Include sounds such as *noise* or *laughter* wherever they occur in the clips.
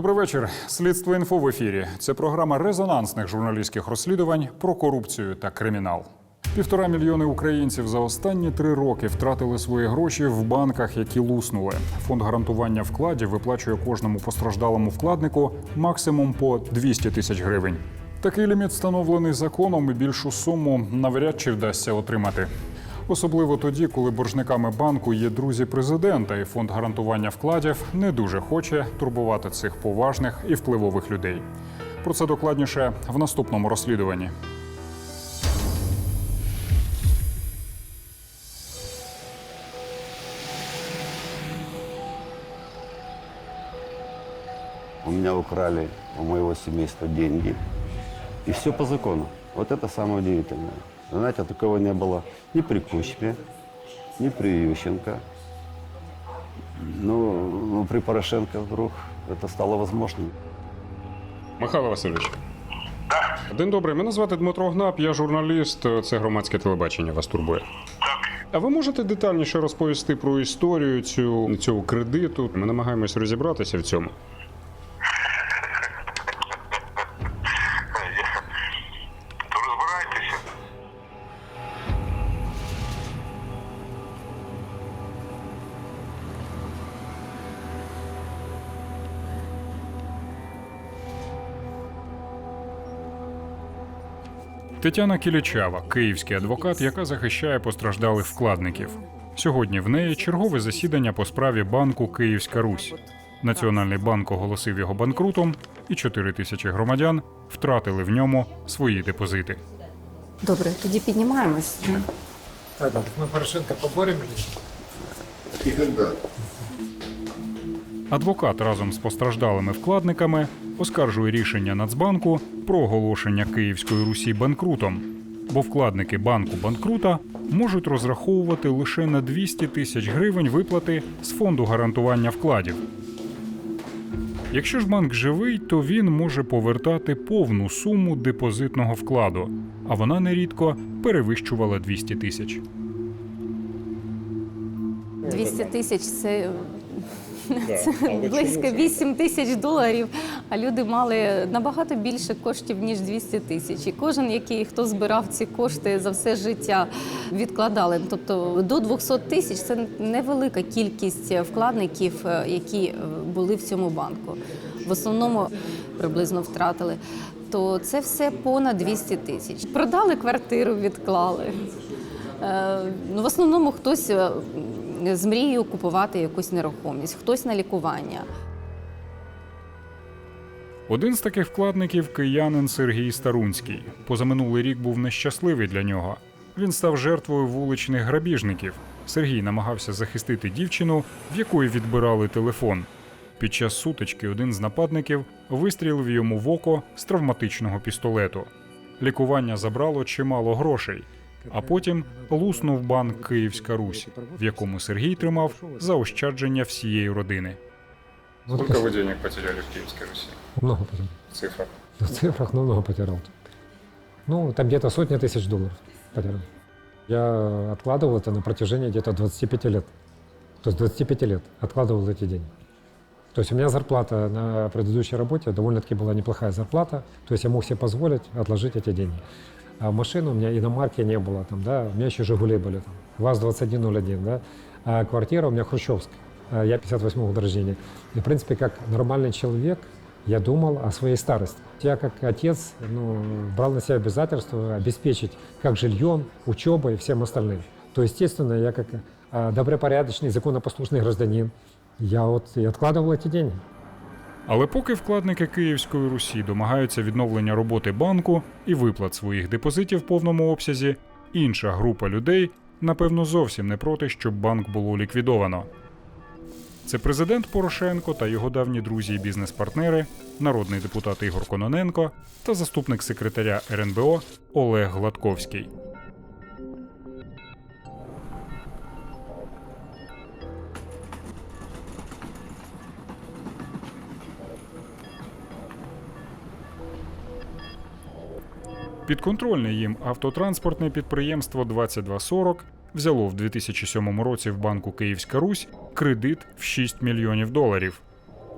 Добрий вечір. Слідство інфо в ефірі. Це програма резонансних журналістських розслідувань про корупцію та кримінал. Півтора мільйони українців за останні три роки втратили свої гроші в банках, які луснули. Фонд гарантування вкладів виплачує кожному постраждалому вкладнику максимум по 200 тисяч гривень. Такий ліміт встановлений законом і більшу суму навряд чи вдасться отримати. Особливо тоді, коли боржниками банку є друзі президента, і фонд гарантування вкладів не дуже хоче турбувати цих поважних і впливових людей. Про це докладніше в наступному розслідуванні. У меня украли у моего семейства деньги. И все по закону. Вот это самое удивительное. Знаете, такого не было ни при Кучме, ни при Ющенко. Ну, ну, при Порошенко вдруг это стало возможным. Михайло Васильович. День добрий. Мене звати Дмитро Гнап, я журналіст. Це громадське телебачення вас турбує. А ви можете детальніше розповісти про історію цю, цього кредиту? Ми намагаємось розібратися в цьому. Тетяна Кілічава, київський адвокат, яка захищає постраждалих вкладників. Сьогодні в неї чергове засідання по справі банку Київська Русь. Національний банк оголосив його банкрутом, і 4 тисячі громадян втратили в ньому свої депозити. Добре, тоді піднімаємось. Так, так мы Порошенко поборем или нет? Адвокат разом з постраждалими вкладниками оскаржує рішення Нацбанку про оголошення Київської Русі банкрутом, бо вкладники банку банкрута можуть розраховувати лише на 200 тисяч гривень виплати з фонду гарантування вкладів. Якщо ж банк живий, то він може повертати повну суму депозитного вкладу, а вона нерідко перевищувала 200 тисяч. 200 тисяч це, це близько 8 тисяч доларів, а люди мали набагато більше коштів, ніж 200 тисяч. І кожен, який хто збирав ці кошти за все життя, відкладали. Тобто до 200 тисяч це невелика кількість вкладників, е, які е, були в цьому банку. В основному приблизно втратили. То це все понад 200 тисяч. Продали квартиру, відклали. Е, Ну, в основному хтось з мрією купувати якусь нерухомість, хтось на лікування. Один з таких вкладників киянин Сергій Старунський. Позаминулий рік був нещасливий для нього. Він став жертвою вуличних грабіжників. Сергій намагався захистити дівчину, в якої відбирали телефон. Під час сутички один з нападників вистрілив йому в око з травматичного пістолету. Лікування забрало чимало грошей, а потім луснув банк Київська Русь, в якому Сергій тримав заощадження всієї родини. Вот Скільки ви денег потеряли в Київській Русі? Много потерял. В цифрах. В цифрах ну, много потерял. Ну, там где-то сотня тысяч долларов потерял. Я откладывал это на протяжении где-то 25 лет. То есть 25 лет откладывал эти деньги. То есть у меня зарплата на предыдущей работе довольно-таки была неплохая зарплата. То есть я мог себе позволить отложить эти деньги. А машины у меня иномарки не было, там, да, у меня еще «Жигули» были, там, ВАЗ-2101, да, а квартира у меня хрущевская, А я 58-го года рождения. И, в принципе, как нормальный человек, я думал о своей старости. Я как отец ну, брал на себя обязательство обеспечить как жильем, учебой и всем остальным. То, естественно, я как а, добропорядочный, законопослушный гражданин, я вот и откладывал эти деньги. Але поки вкладники Київської Русі домагаються відновлення роботи банку і виплат своїх депозитів в повному обсязі, інша група людей, напевно, зовсім не проти, щоб банк було ліквідовано. Це президент Порошенко та його давні друзі і бізнес-партнери, народний депутат Ігор Кононенко та заступник секретаря РНБО Олег Гладковський. Підконтрольне їм автотранспортне підприємство 2240 взяло в 2007 році в банку Київська Русь кредит в 6 мільйонів доларів.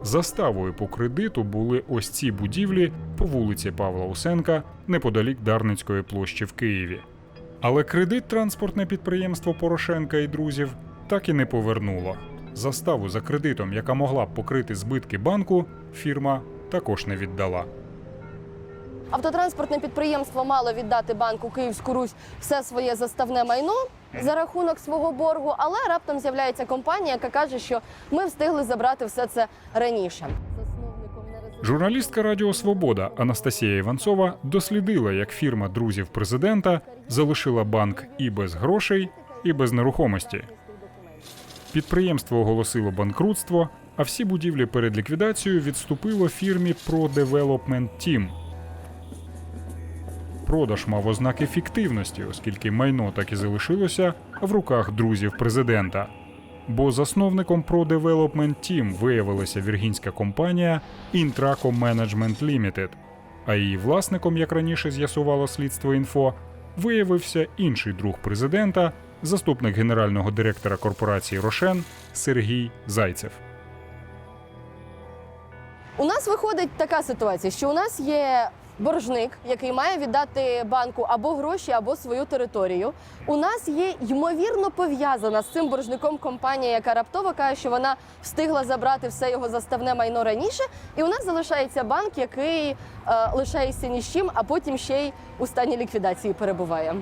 Заставою по кредиту були ось ці будівлі по вулиці Павла Усенка неподалік Дарницької площі в Києві. Але кредит транспортне підприємство Порошенка і друзів так і не повернуло. Заставу за кредитом, яка могла б покрити збитки банку, фірма також не віддала. Автотранспортне підприємство мало віддати банку Київську Русь все своє заставне майно за рахунок свого боргу, але раптом з'являється компанія, яка каже, що ми встигли забрати все це раніше. Журналістка Радіо Свобода Анастасія Іванцова дослідила, як фірма друзів президента залишила банк і без грошей, і без нерухомості. Підприємство оголосило банкрутство, а всі будівлі перед ліквідацією відступило фірмі Pro Development Team. Продаж мав ознаки фіктивності, оскільки майно так і залишилося в руках друзів президента. Бо засновником Pro Development Team виявилася віргінська компанія Intraco Management Limited, а її власником, як раніше з'ясувало слідство інфо, виявився інший друг президента, заступник генерального директора корпорації Рошен Сергій Зайцев. У нас виходить така ситуація, що у нас є боржник, який має віддати банку або гроші, або свою територію. У нас є ймовірно пов'язана з цим боржником компанія, яка раптово каже, що вона встигла забрати все його заставне майно раніше. І у нас залишається банк, який е, лишається ні з чим, а потім ще й у стані ліквідації перебуває.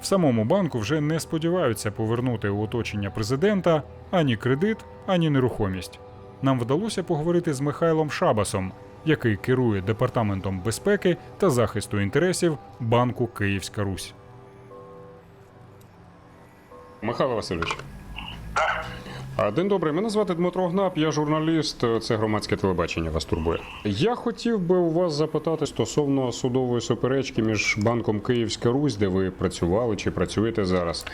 В самому банку вже не сподіваються повернути у оточення президента ані кредит, ані нерухомість. Нам вдалося поговорити з Михайлом Шабасом, який керує департаментом безпеки та захисту інтересів банку Київська Русь. Михайло Васильович. День добрий, мене звати Дмитро Гнап, я журналіст, це громадське телебачення вас турбує. Я хотів би у вас запитати стосовно судової суперечки між банком Київська Русь, де ви працювали чи працюєте зараз,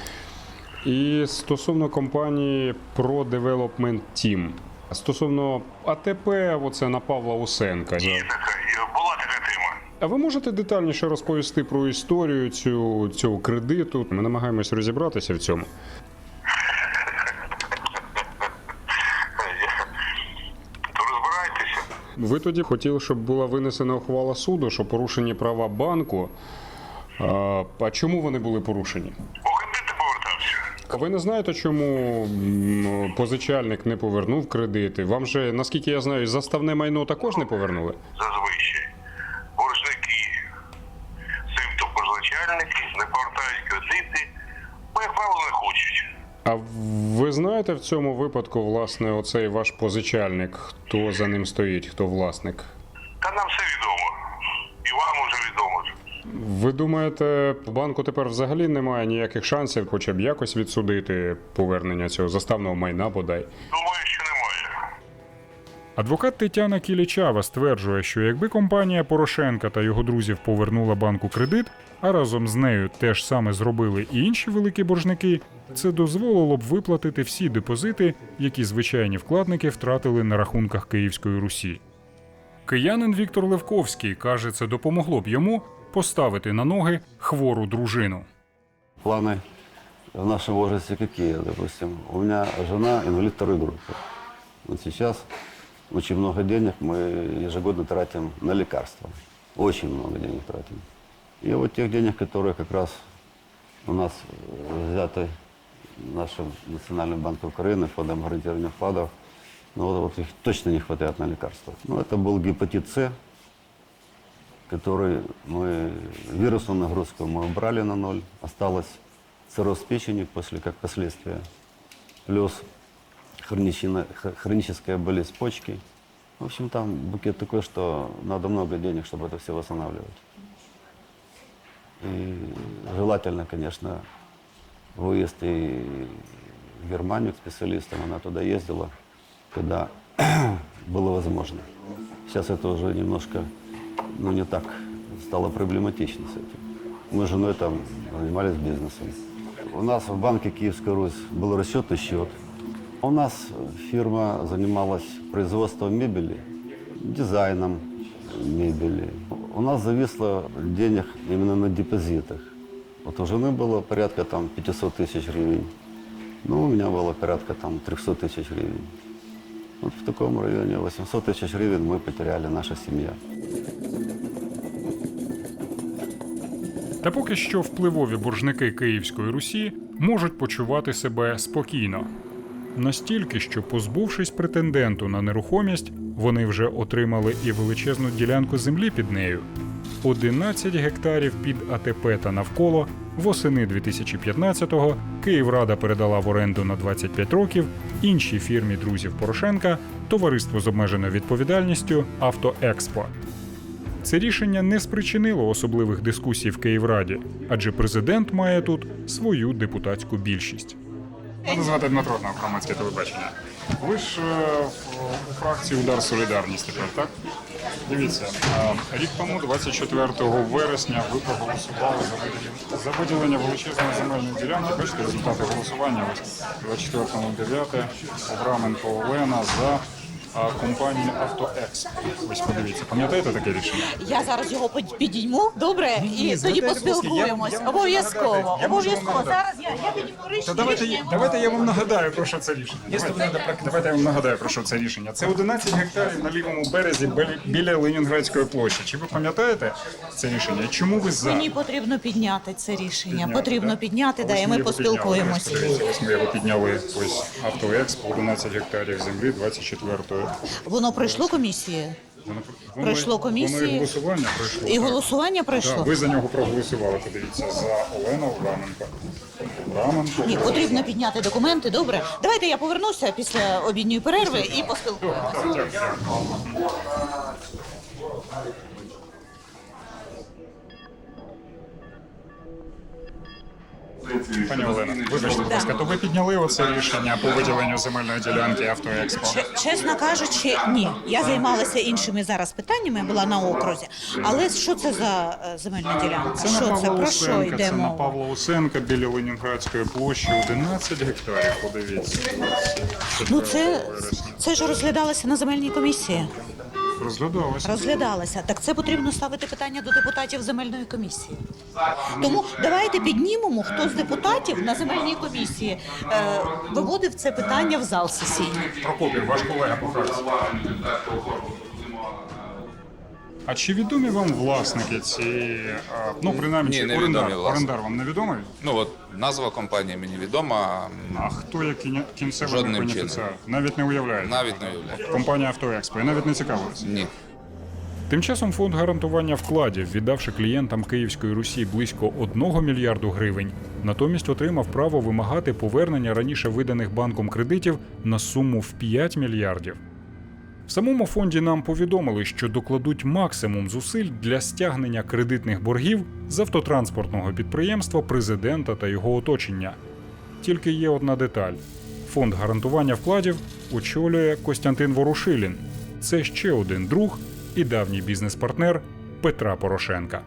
і стосовно компанії Pro Development Team. Стосовно АТП, оце на Павла Усенка. Є така, була така тема. А ви можете детальніше розповісти про історію цю, цього кредиту? Ми намагаємось розібратися в цьому. *laughs* То розбирайтеся. Ви тоді хотіли, щоб була винесена ухвала суду, що порушені права банку. А, а чому вони були порушені? По А ви не знаєте, чому позичальник не повернув кредити? Вам же, наскільки я знаю, заставне майно також не повернули? Зазвичай. Боржники, цим позичальники, не повертають кредити. Як не хочуть. А ви знаєте в цьому випадку, власне, оцей ваш позичальник, хто за ним стоїть, хто власник? Та нам все відомо. І вам уже відомо. Ви думаєте, банку тепер взагалі немає ніяких шансів, хоча б якось відсудити повернення цього заставного майна бодай? Думаю, що немає. Адвокат Тетяна Кілічава стверджує, що якби компанія Порошенка та його друзів повернула банку кредит, а разом з нею теж саме зробили і інші великі боржники, це дозволило б виплатити всі депозити, які звичайні вкладники втратили на рахунках Київської Русі. Киянин Віктор Левковський каже, це допомогло б йому поставити на ноги хвору дружину. Планы в нашем возрасте какие, допустим? У меня жена инвалид второй группы. Вот сейчас очень много денег мы ежегодно тратим на лекарства. Очень много денег тратим. И вот тех денег, которые как раз у нас э, взяты нашим Национальным банком Украины, фондом гарантирования вкладов, ну вот, вот их точно не хватает на лекарства. Ну, это был гепатит С, который мы, вирусную нагрузку мы убрали на ноль, осталось цирроз печени после, как последствие, плюс хроническая болезнь почки. В общем, там букет такой, что надо много денег, чтобы это все восстанавливать. И желательно, конечно, выезд и в Германию к специалистам, она туда ездила, когда *clears throat* было возможно. Сейчас это уже немножко, ну, не так стало проблематично с этим. Мы с женой там занимались бизнесом. У нас в банке Киевская Русь был расчетный счет. У нас фирма занималась производством мебели, дизайном мебели. У нас зависло денег именно на депозитах. Вот у жены было порядка там 500 тысяч гривен. Ну, у меня было порядка там 300 тысяч гривен. Вот в таком районе 800 тысяч гривен мы потеряли, наша семья. Та поки що впливові боржники Київської Русі можуть почувати себе спокійно. Настільки, що, позбувшись претенденту на нерухомість, вони вже отримали і величезну ділянку землі під нею. 11 гектарів під АТП та навколо восени 2015-го Київрада передала в оренду на 25 років іншій фірмі друзів Порошенка товариство з обмеженою відповідальністю Автоекспо. Це рішення не спричинило особливих дискусій в Київраді, адже президент має тут свою депутатську більшість. Мене звати Дмитро на громадське телебачення. Ви ж е, у фракції Удар Солідарність тепер, так? Дивіться, е, рік тому, 24 вересня, ви проголосували за виділення, за виділення величезної земельної ділянки. Бачите результати голосування? Ось 24.09. Ограменко Олена за а, компанію Автоекс. Ось подивіться, пам'ятаєте таке рішення? Я зараз його під- підійму, добре, і тоді поспілкуємось. Обов'язково. Обов'язково. Зараз я, я підійму Та рішення. давайте, давайте я вам нагадаю про що це рішення. Давайте, давайте я вам нагадаю про що це рішення. Це 11 гектарів на лівому березі бі- біля Ленінградської площі. Чи ви пам'ятаєте це рішення? Чому ви за? Мені потрібно підняти це рішення. Підняти, Потрібно да? підняти, да, Ось і ми його підняли. поспілкуємося. Ось подивіться, Ось ми його підняли. Ось автоекспо 11 гектарів землі 24-ї. Воно пройшло комісію. Воно, воно- Пройшло Воно і голосування пройшло. І так. голосування Так, ви за нього проголосували, подивіться, за Олену Ограменко. Ограменко. Ні, потрібно підняти документи. Добре. Давайте я повернуся після обідньої перерви і поспілкуємося. Дякую. Пані Олена, вибачте, будь ласка, то ви підняли оце рішення по виділенню земельної ділянки автоекспо? Ч- Чесно кажучи, ні. Я займалася іншими зараз питаннями, я була на окрузі. Але що це за е, земельна ділянка? Це на Що це? Павла Про що Усенка, йде це на мова? Павла Усенка біля Ленінградської площі 11 гектарів, подивіться. Ну це, вересня. це ж розглядалося на земельній комісії. Розглядалося. Розглядалася. Так це потрібно ставити питання до депутатів земельної комісії. Тому давайте піднімемо, хто з депутатів на земельній комісії е, виводив це питання в зал сесійний. Прокопів, ваш колега по фракції. А чи відомі вам власники цієї, а, ну принаймні, Ні, чи не орендар, власники. орендар вам не відомий? Ну от назва компанії мені відома, А хто є кіне- кінцевий Жодним бенефіціар? Навіть не уявляєте. навіть не уявляю. Компанія Автоекспо, і навіть не цікавилися. Ні. Тим часом фонд гарантування вкладів, віддавши клієнтам Київської Русі близько 1 мільярду гривень, натомість отримав право вимагати повернення раніше виданих банком кредитів на суму в 5 мільярдів. Самому фонді нам повідомили, що докладуть максимум зусиль для стягнення кредитних боргів з автотранспортного підприємства президента та його оточення. Тільки є одна деталь: фонд гарантування вкладів очолює Костянтин Ворушилін. Це ще один друг і давній бізнес-партнер Петра Порошенка.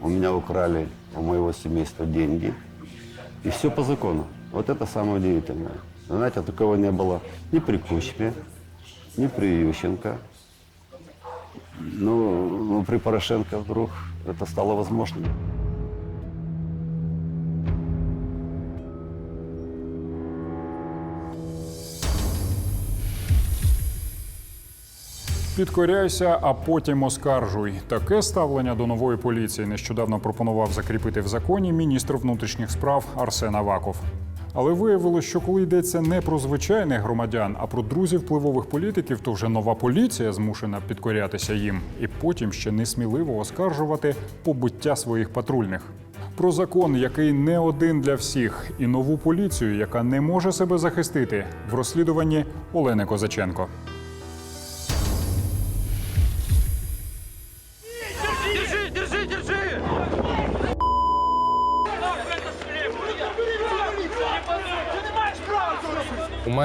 У меня украли у моего семейства деньги. И все по закону. Вот это самое удивительное. Знаете, такого не было ни при Кучме, ни при Ющенко. Ну, ну, при Порошенко вдруг это стало возможным. Підкоряйся, а потім оскаржуй. Таке ставлення до нової поліції нещодавно пропонував закріпити в законі міністр внутрішніх справ Арсен Аваков. Але виявилось, що коли йдеться не про звичайних громадян, а про друзів впливових політиків, то вже нова поліція змушена підкорятися їм і потім ще несміливо оскаржувати побуття своїх патрульних. Про закон, який не один для всіх, і нову поліцію, яка не може себе захистити в розслідуванні Олени Козаченко.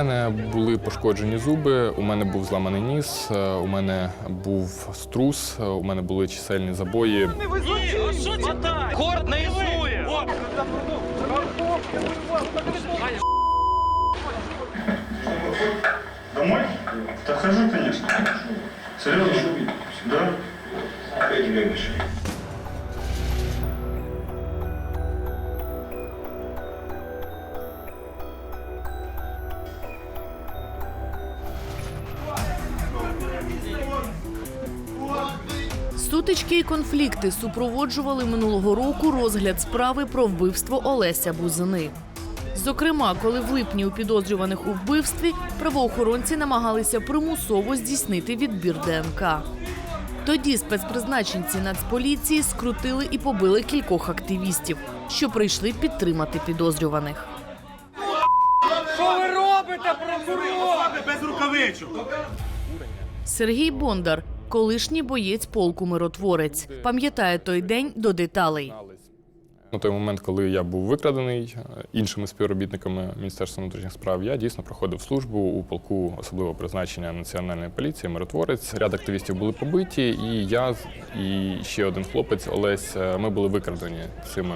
Мене були пошкоджені зуби, у мене був зламаний ніс, е, у мене був струс, е, у мене були чисельні забої. Корт не існує! Домой? Да хожу, конечно. Серьезно? Да? Сутички і конфлікти супроводжували минулого року розгляд справи про вбивство Олеся Бузини. Зокрема, коли в липні у підозрюваних у вбивстві правоохоронці намагалися примусово здійснити відбір ДНК. Тоді спецпризначенці Нацполіції скрутили і побили кількох активістів, що прийшли підтримати підозрюваних. Що ви робите, прокурор? Без рукавичок. Сергій Бондар, колишній боєць полку миротворець, пам'ятає той день до деталей. На той момент, коли я був викрадений е, іншими співробітниками Міністерства внутрішніх справ, я дійсно проходив службу у полку особливого призначення національної поліції, миротворець. Ряд активістів були побиті, і я і ще один хлопець Олесь. е, Ми були викрадені цими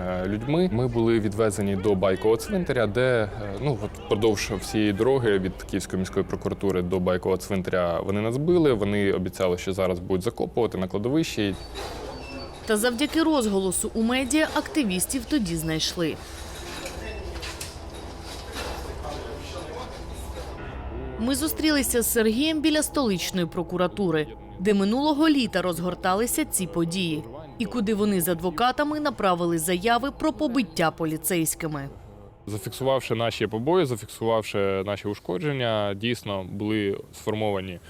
е, людьми. Ми були відвезені до байкового цвинтаря, де ну от впродовж всієї дороги від Київської міської прокуратури до байкового цвинтаря вони нас били. Вони обіцяли, що зараз будуть закопувати на кладовищі. Та завдяки розголосу у медіа активістів тоді знайшли. Ми зустрілися з Сергієм біля столичної прокуратури, де минулого літа розгорталися ці події, і куди вони з адвокатами направили заяви про побиття поліцейськими. Зафіксувавши наші побої, зафіксувавши наші ушкодження, дійсно були сформовані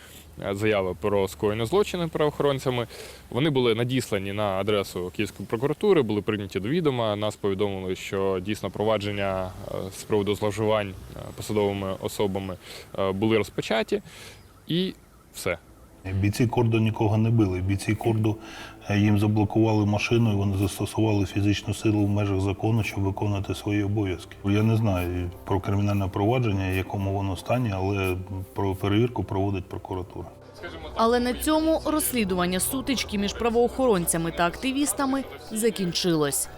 заяви про скоєні злочини правоохоронцями. Вони були надіслані на адресу Київської прокуратури, були прийняті до відома. Нас повідомили, що дійсно провадження е, з приводу зловживань е, посадовими особами е, були розпочаті, і все. Бійці корду нікого не били. Бійці корду е, їм заблокували машину і вони застосували фізичну силу в межах закону, щоб виконувати свої обов'язки. Я не знаю про кримінальне провадження, якому воно стані, але про перевірку проводить прокуратура. Але на цьому розслідування сутички між правоохоронцями та активістами закінчилось.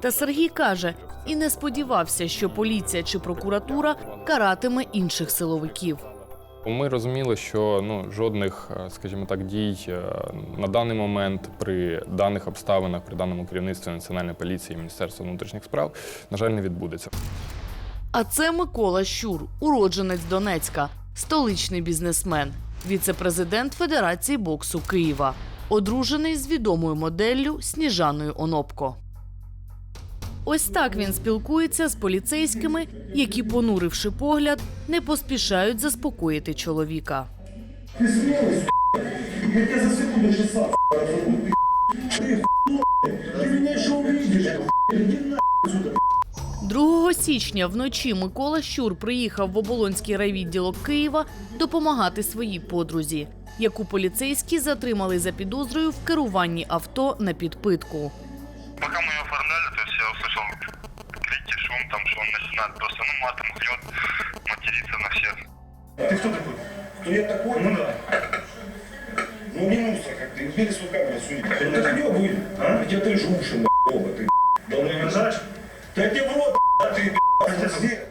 Та Сергій каже, і не сподівався, що поліція чи прокуратура каратиме інших силовиків. Ми розуміли, що ну жодних, е, скажімо так, дій е, на даний момент при даних обставинах, при даному керівництві національної поліції і Міністерства внутрішніх справ, на жаль, не відбудеться. А це Микола Щур, уродженець Донецька, столичний бізнесмен, віце-президент Федерації боксу Києва, одружений з відомою моделлю Сніжаною Онопко. Ось так він спілкується з поліцейськими, які, понуривши погляд, не поспішають заспокоїти чоловіка. Ти смілий, я тебе за секунду часа, Ти ти мене ще увидиш, Іди на 2 січня вночі Микола Щур приїхав в оболонський райвідділок Києва допомагати своїй подрузі, яку поліцейські затримали за підозрою в керуванні авто на підпитку. Пока мы ее оформляли, то есть я услышал крики, шум, там, что он начинает просто, ну, матом хлет, материться на всех. Ты кто такой? Кто я такой? Ну да. Ну не мусор, как ты. Убери свою камеру, суди. Это ты где были? А? Я ты уши, на оба ты. Давно не знаешь? Да тебе в рот, а ты, где?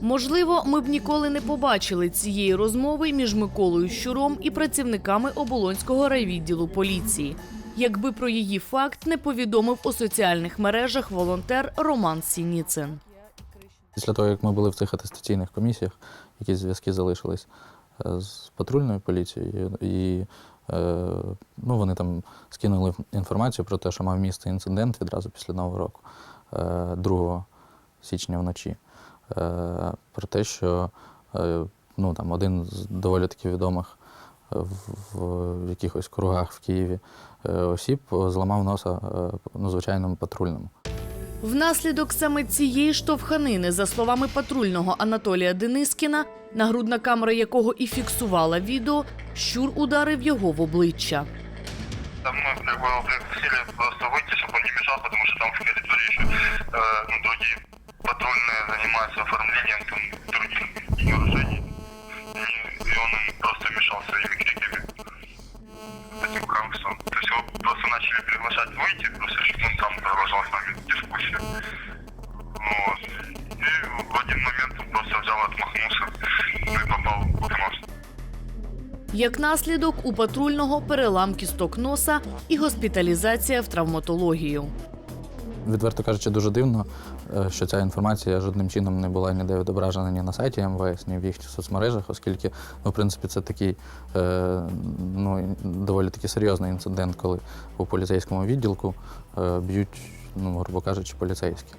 Можливо, ми б ніколи не побачили цієї розмови між Миколою Щуром і працівниками оболонського райвідділу поліції, якби про її факт не повідомив у соціальних мережах волонтер Роман Сініцин. Після того, як ми були в цих атестаційних комісіях, якісь зв'язки залишились е, з патрульною поліцією, і е, ну, вони там скинули інформацію про те, що мав місце інцидент відразу після Нового року, е, 2 січня вночі. Е, Про те, що е, ну, там, один з доволі таки відомих е, в, якихось кругах в Києві е, осіб зламав носа е, ну, звичайному патрульному. Внаслідок саме цієї штовханини, за словами патрульного Анатолія Денискіна, нагрудна камера якого і фіксувала відео, щур ударив його в обличчя. Там мы как бы хотели просто выйти, чтобы он не мешал, потому что там в коридоре еще э, ну, другие патрульные занимаются оформлением там, других вооружений. И, и он им просто мешал своими криками. Этим хамством. То есть его просто начали приглашать выйти, просто чтобы он там продолжал с нами дискуссию. Вот. И в один момент он просто взял, отмахнулся и попал в нос. Як наслідок, у патрульного перелам кісток носа і госпіталізація в травматологію. відверто кажучи, дуже дивно, е, що ця інформація жодним чином не була ніде відображена ні на сайті МВС, ні в їхніх соцмережах, оскільки, ну, в принципі, це такий е, ну, доволі таки серйозний інцидент, коли у поліцейському відділку е, б'ють, ну, грубо кажучи, поліцейських.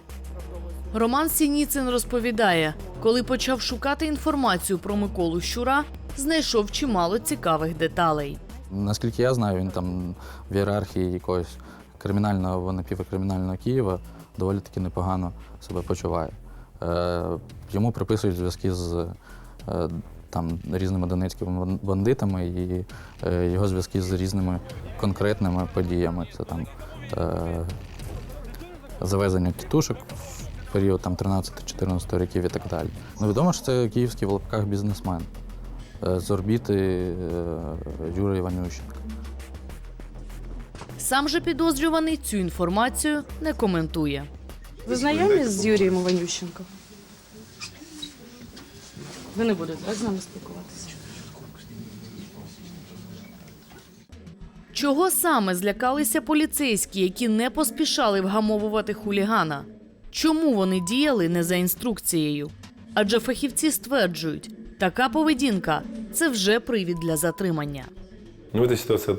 Роман Сініцин розповідає, коли почав шукати інформацію про Миколу Щура, знайшов чимало цікавих деталей. Наскільки я знаю, він там в ієрархії якогось кримінального або напівкримінального Києва доволі таки непогано себе почуває. Е, йому приписують зв'язки з е, там, різними донецькими бандитами і е, його зв'язки з різними конкретними подіями. Це там завезення тітушок в період там, 13-14 років і так далі. Ну, відомо, що це київський в лапках бізнесмен з орбіти Юра Іванющенка. Сам же підозрюваний цю інформацію не коментує. Ви знайомі з Юрієм Іванющенко? Ви не будете так з нами спілкуватися? Чого саме злякалися поліцейські, які не поспішали вгамовувати хулігана? Чому вони діяли не за інструкцією? Адже фахівці стверджують, така поведінка це вже привід для затримання. Ну, эта ситуация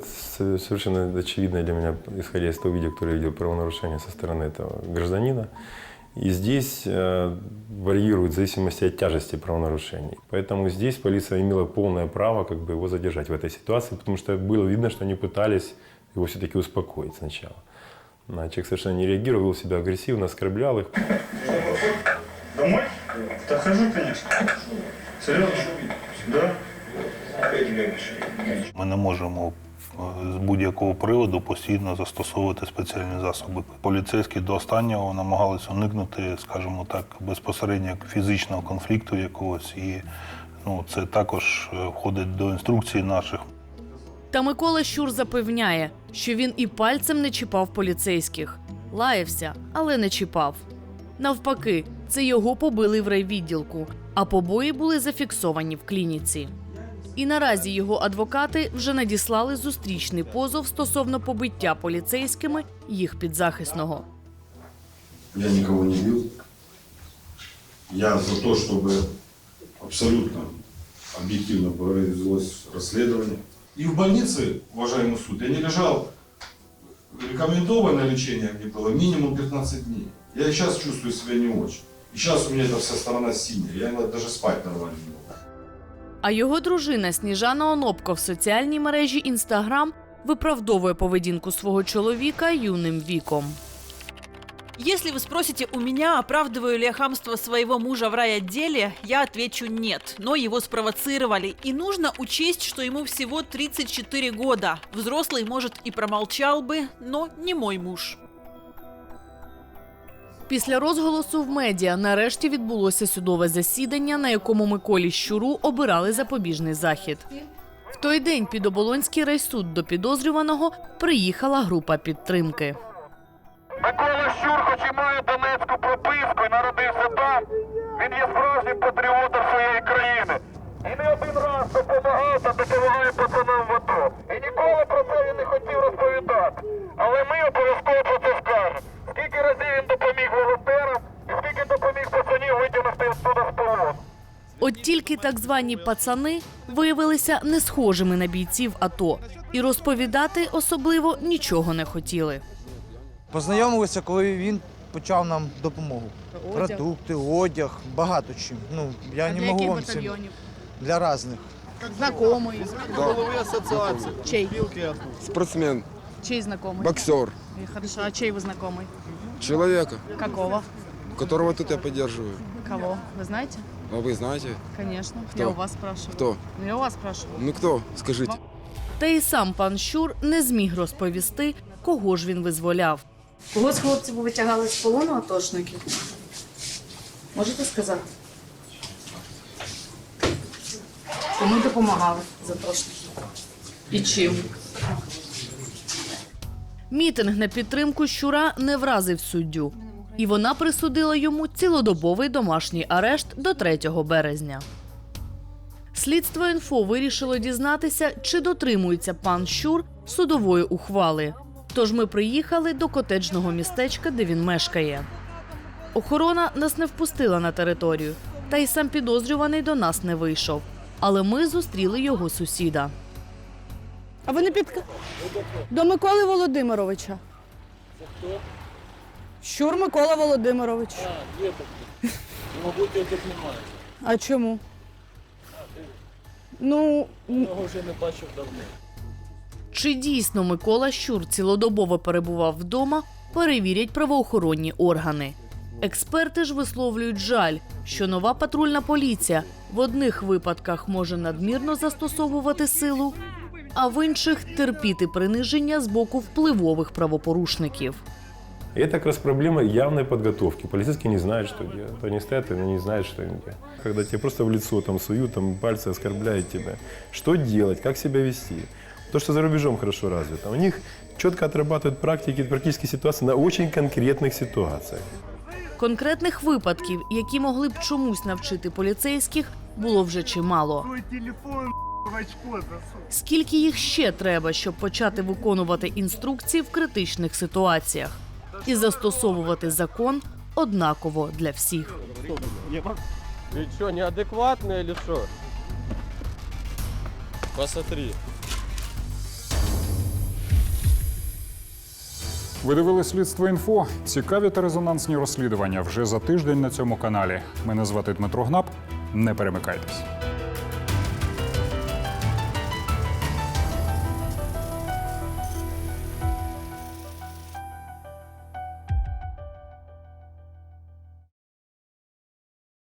совершенно очевидная для меня, исходя из того видео, которое я видел правонарушение со стороны этого гражданина. И здесь э, варьирует в зависимости от тяжести правонарушений. Поэтому здесь полиция имела полное право как бы, его задержать в этой ситуации, потому что было видно, что они пытались его все-таки успокоить сначала. А Человек совершенно не реагировал, вел себя агрессивно, оскорблял их. Домой? Да хожу, конечно. Серьезно? Да? Ми не можемо е, з будь-якого приводу постійно застосовувати спеціальні засоби. Поліцейські до останнього намагалися уникнути, скажімо так, безпосередньо фізичного конфлікту якогось. І ну, це також е, входить до інструкцій наших. Та Микола Щур запевняє, що він і пальцем не чіпав поліцейських. Лаявся, але не чіпав. Навпаки, це його побили в райвідділку, а побої були зафіксовані в клініці. І наразі його адвокати вже надіслали зустрічний позов стосовно побиття поліцейськими їх підзахисного. Я никого не бил. Я за то, чтобы абсолютно объективно провелось расследование. И в больнице, уважаемый суд, я не лежал. Рекомендованное лечение мне было минимум 15 дней. Я и сейчас чувствую себя не очень. И сейчас у меня эта вся сторона синяя. Я иногда даже спать нормально не могу. А його дружина Сніжана Онопко в соціальній мережі Інстаграм виправдовує поведінку свого чоловіка юним віком. Если вы спросите у меня, оправдываю ли я хамство своего мужа в райотделе, я отвечу нет, но его спровоцировали. И нужно учесть, что ему всего 34 года. Взрослый, может, и промолчал бы, но не мой муж. Після розголосу в медіа нарешті відбулося судове засідання, на якому Миколі Щуру обирали запобіжний захід. В той день під Оболонський райсуд до підозрюваного приїхала група підтримки. Микола Щур, хоч і має донецьку прописку і народився там, він є справжнім патріотом своєї країни. І не один раз допомагав та допомагає пацанам в АТО. І ніколи про це він не хотів розповідати. Але ми обов'язково про це скажемо. Скільки разів він допоміг волонтерам, і скільки допоміг пацанів витягнути оттуда з полону. От тільки так звані пацани виявилися не схожими на бійців АТО і розповідати особливо нічого не хотіли. Познайомилися, коли він почав нам допомогу. Одяг? Продукти, одяг, багато чим. Ну, я А не для можу яких вам цим. батальйонів? Для різних. Знакомий. Голови асоціації. Чей? Спортсмен, Чей знакомый? боксер, И Хорошо, а чей вы знакомый? человека, Какого? Которого тут я поддерживаю. Кого? Вы знаете? А вы знаете? Конечно. Кто? Я у вас спрашиваю. Кто? Ну, я у вас спрашиваю. Ну кто? Скажите. Та й сам пан Щур не зміг розповісти, кого ж він визволяв. Кого з хлопців витягали з полону атошників? Можете сказати? Кому допомагали з атошників? І чим? Мітинг на підтримку Щура не вразив суддю, і вона присудила йому цілодобовий домашній арешт до 3 березня. Слідство інфо вирішило дізнатися, чи дотримується пан Щур судової ухвали. Тож ми приїхали до котеджного містечка, де він мешкає. Охорона нас не впустила на територію, та й сам підозрюваний до нас не вийшов. Але ми зустріли його сусіда. А ви не під... До Миколи Володимировича. Щур Микола Володимирович. Мабуть, його тут немає. А чому? Ну, м, Його вже не бачив давно. Чи дійсно Микола Щур цілодобово перебував вдома, перевірять правоохоронні органи. Експерти ж висловлюють жаль, що нова патрульна поліція в одних випадках може надмірно застосовувати силу, а в інших терпіти приниження з боку впливових правопорушників. И это как раз проблема явной подготовки. Полицейские не знают, что делать. Они стоят и они не знают, что им делать. Когда тебе просто в лицо там суют, там пальцы оскорбляют тебя. Что делать, как себя вести? То, что за рубежом хорошо развито. У них четко отрабатывают практики, практические ситуации на очень конкретных ситуациях. Конкретних випадків, які могли б чомусь навчити поліцейських, було вже чимало. телефон в очко Скільки їх ще треба, щоб почати виконувати інструкції в критичних ситуаціях І застосовувати закон однаково для всіх? Ты что, неадекватный или что? Посмотри. Ви дивились слідство інфо. Цікаві та резонансні розслідування вже за тиждень на цьому каналі. Мене звати Дмитро Гнап. Не перемикайтесь.